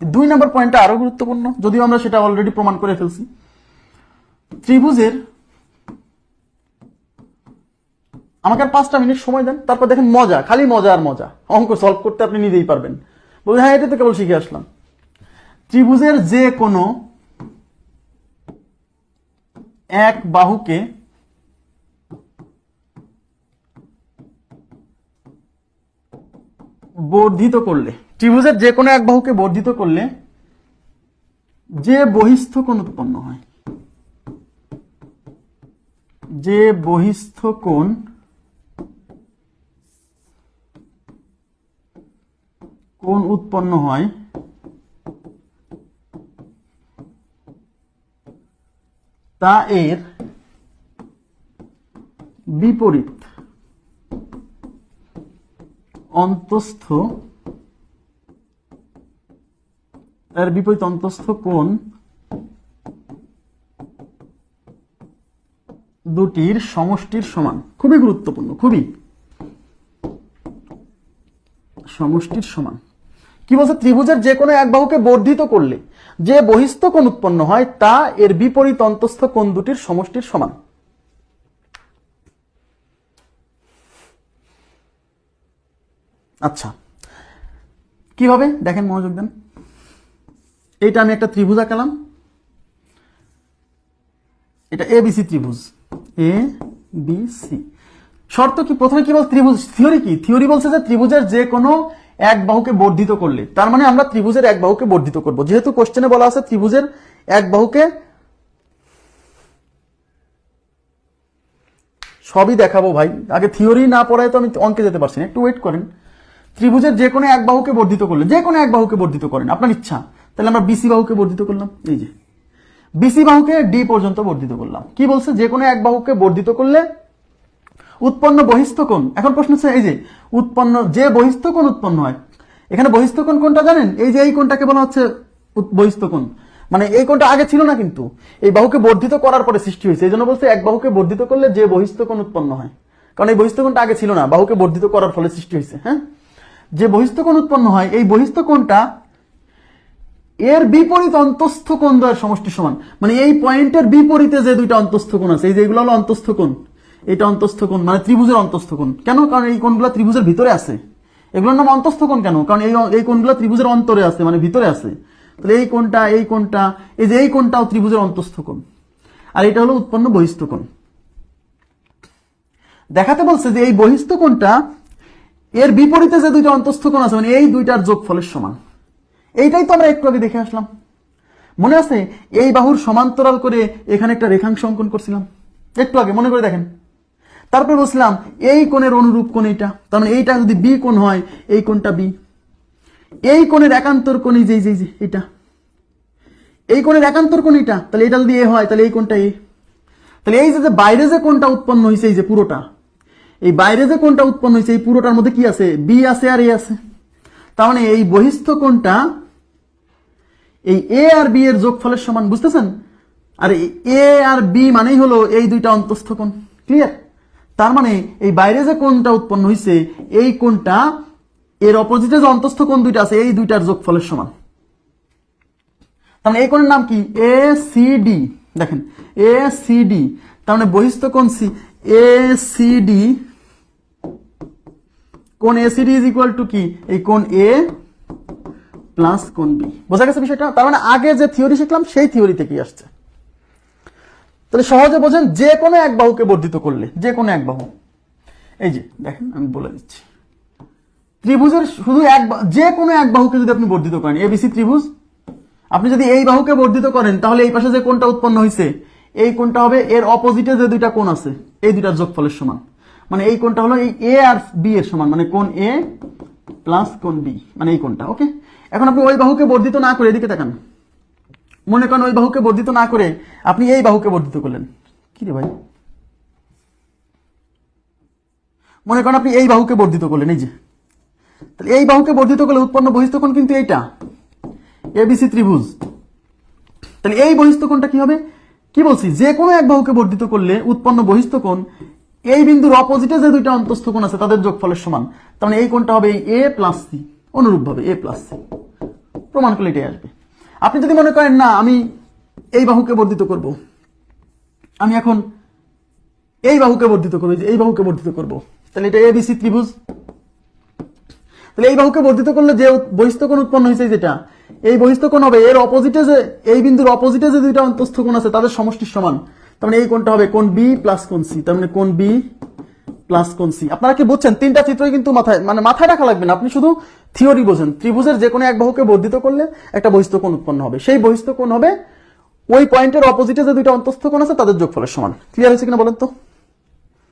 দুই নম্বর পয়েন্টটা আরও গুরুত্বপূর্ণ, যদিও আমরা সেটা অলরেডি প্রমাণ করে ফেলছি। ত্রিভুজের আমাকে আর পাঁচটা মিনিট সময় দেন, তারপর দেখেন মজা, খালি মজা আর মজা। অঙ্ক সলভ করতে আপনি নিজেই পারবেন। বলুন হ্যাঁ এটা তো কেবল শিখে আসলাম। ত্রিভুজের যে কোনো এক বাহুকে বর্ধিত করলে ত্রিভুজের যে কোনো এক বাহুকে বর্ধিত করলে যে বহিস্থ কোণ উৎপন্ন হয়, যে বহিস্থ কোণ কোণ উৎপন্ন হয় তা এর বিপরীত অন্তস্থ এর বিপরীত অন্তস্থ কোণ দুটির সমষ্টির সমান। খুবই গুরুত্বপূর্ণ, খুবই। সমষ্টির সমান। কি বলছে? ত্রিভুজের যে কোনো এক বাহুকে বর্ধিত করলে যে বহিস্থ কোণ উৎপন্ন হয়, তা এর বিপরীত অন্তস্থ কোণ দুটির সমষ্টির সমান। আচ্ছা। কীভাবে? দেখেন মনোযোগ দেন। এইটা আমি একটা ত্রিভুজ আঁকালাম। এটা এ বিসি ত্রিভুজ। এ বি সি শর্ত কি? প্রথমে কি বল ত্রিভুজ থিওরি কি? থিওরি বলছে যে ত্রিভুজের যে কোনো এক বাহুকে বর্ধিত করলে, তার মানে আমরা ত্রিভুজের এক বাহুকে বর্ধিত করব। যেহেতু কোশ্চেনে বলা আছে ত্রিভুজের এক বাহুকে সবই দেখাবো ভাই। আগে থিওরি না পড়ায় তো আমি অঙ্কে যেতে পারছি না। একটু ওয়েট করেন। ত্রিভুজের যে কোনো এক বাহুকে বর্ধিত করলে, যে কোনো এক বাহুকে বর্ধিত করেন, আপনার ইচ্ছা। তাহলে আমরা বিসি বাহুকে বর্ধিত করলাম। এই যে। বিসি বাহুকে ডি পর্যন্ত বর্ধিত করলাম। কি বলছে? যে কোনো এক বাহুকে বর্ধিত করলে উৎপন্ন বহিস্থ কোণ। এখন প্রশ্ন হচ্ছে, এই যে, উৎপন্ন, যে বহিস্থ কোণ উৎপন্ন হয়, এখানে বহিস্থ কোণ কোনটা জানেন? এই যে, এই কোণটাকে বলা হচ্ছে উৎ- বহিস্থ কোণ। মানে এই কোণটা আগে ছিল না কিন্তু। এই বাহুকে বর্ধিত করার পরে সৃষ্টি হয়েছে। এই জন্য বলছে এক বাহুকে বর্ধিত করলে যে বহিস্থ কোণ উৎপন্ন হয়। কারণ এই বহিস্থ কোণটা আগে ছিল না। বাহুকে বর্ধিত করার ফলে সৃষ্টি হয়েছে হ্যাঁ? যে বহিস্থ কোণ উৎপন্ন হয়, এই বহিস্থ কোণটা এর বিপরীত অন্তস্থ কোণ দ্বয়ের সমষ্টি সমান। মানে এই পয়েন্টের বিপরীতে যে দুইটা অন্তস্থ কোণ আছে, এই যে এগুলো হলো অন্তস্থ কোণ। এটা অন্তস্থ কোণ মানে ত্রিভুজের অন্তস্থ কোণ। কেন? কারণ এই কোণগুলো ত্রিভুজের ভিতরে আছে। এগুলোর নাম অন্তস্থ কোণ কেন? কারণ এই এই কোণগুলো ত্রিভুজের অন্তরে আছে মানে ভিতরে আছে। তাহলে এই কোণটা এই কোণটা, এই যে এই কোণটাও ত্রিভুজের অন্তস্থ কোণ। আর এটা হলো উৎপন্ন বহিস্থ কোণ। দেখাতে বলছে যে এই বহিস্থ কোণটা, এর বিপরীতে যে দুইটা অন্তস্থ কোণ আছে মানে এই দুইটার যোগফলের সমান। এইটাই তো আমরা একটু আগে দেখে আসলাম। মনে আছে? এই বাহুর সমান্তরাল করে এখানে একটা রেখাংশ অঙ্কন করছিলাম। একটু আগে, মনে করে দেখেন। তারপরে বলছিলাম, এই কোণের অনুরূপ কোণ এইটা। তার মানে এইটা যদি বি কোণ হয়, এই কোণটা বি। এই কোণের একান্তর কোণ এই যে যে এটা এই কোণের একান্তর কোণ এটা তাহলে এটা যদি এ হয়, তাহলে এই কোণটা এ। তাহলে এই যে যে বাইরে যে কোণটা উৎপন্ন হয়েছে এই যে পুরোটা। এই বাইরে যে কোণটা উৎপন্ন হয়েছে এই পুরোটার মধ্যে কি আছে? বি আছে আর এ আছে। মানে এই বহিস্থ কোণটা এই এ আর বি এর যোগফলের সমান, বুঝতেছেন? আর এ আর বি মানেই হলো এই দুইটা অন্তস্থ কোণ। ক্লিয়ার তার মানে এই বাইরে যে কোণটা উৎপন্ন হয়েছে এই কোণটা এর অপোজিটে যে অন্তস্থ কোণ দুইটা আছে, এই দুইটার যোগফলের সমান। তার মানে এই কোণের নাম কি? এ সি ডি দেখেন এ সি ডি তার মানে বহিস্থ কোণ সি এ সি ডি কোণ A C D is equal to কি? এই কোন এ প্লাস কোন বি বোঝা গেছে বিষয়টা? তার মানে আগে যে থিওরি শিখলাম, সেই থিওরি থেকেই আসছে। তাহলে সহজে বোঝেন, যে কোনো এক বাহুকে বর্ধিত করলে, যে কোনো এক বাহু। এই যে, দেখেন, আমি বলে দিচ্ছি। ত্রিভুজের শুধু এক যে কোনো এক বাহুকে যদি আপনি বর্ধিত করেন এবিসি ত্রিভুজ, আপনি যদি এই বাহুকে বর্ধিত করেন, তাহলে এই পাশে যে কোনটা উৎপন্ন হয়েছে এই কোনটা হবে এর অপোজিটে যে দুইটা কোণ আছে, এই দুইটার যোগফলের সমান। মানে এই কোণটা হলো এই এ আর বি এর সমান মানে কোণ এ প্লাস কোণ বি মানে এই কোণটা ওকে এখন আপনি ওই বাহুকে বর্ধিত না করে এদিকে তাকান। মনে করেন ওই বাহুকে বর্ধিত না করে আপনি এই বাহুকে বর্ধিত করলেন। কি রে ভাই? মনে করেন আপনি এই বাহুকে বর্ধিত করলেন, এই যে। তাহলে এই বাহুকে বর্ধিত করলে উৎপন্ন বহিস্থ কোণ কিন্তু এইটা এবিসি ত্রিভুজ। তাহলে এই বহিস্থ কোণটা কি হবে? কি বলছি? যে কোনো এক বাহুকে বর্ধিত করলে উৎপন্ন বহিস্থ কোণ এই বিন্দুর অপোজিটে যে দুইটা অন্তস্থ কোণ আছে, তাদের যোগফলের সমান। তার মানে এই কোণটা হবে এ প্লাস সি অনুরূপভাবে এ প্লাস সি প্রমাণ করলে এটাই আসবে। আপনি যদি মনে করেন, না, আমি এই বাহুকে বর্ধিত করব। আমি এখন এই বাহুকে বর্ধিত করব, এই বাহুকে বর্ধিত করব। তাহলে এটা এবিসি ত্রিভুজ। তাহলে এই বাহুকে বর্ধিত করলে যে উৎ- বহিস্থ কোণ উৎপন্ন হয়েছে যেটা, এই বহিস্থ কোণ হবে এর অপোজিটে যে, এই বিন্দুর অপোজিটে যে দুইটা অন্তস্থ কোণ আছে, তাদের সমষ্টির সমান। তার এই কোনটা হবে কোন বি প্লাস কোন সি তার মানে কোন বি প্লাস কোন সি আপনারা কি বুঝছেন? তিনটা চিত্রই কিন্তু মাথায় মানে মাথায় রাখা লাগবে না। আপনি শুধু থিওরি বোঝেন। ত্রিভুজের যে কোনো এক বাহুকে বর্ধিত করলে একটা বহিস্থ কোণ উৎপন্ন হবে। সেই বহিস্থ কোণ হবে ওই পয়েন্টের অপোজিটে যে দুইটা অন্তস্থ কোণ আছে, তাদের যোগফলের সমান। ক্লিয়ার হয়েছে কিনা বলেন তো?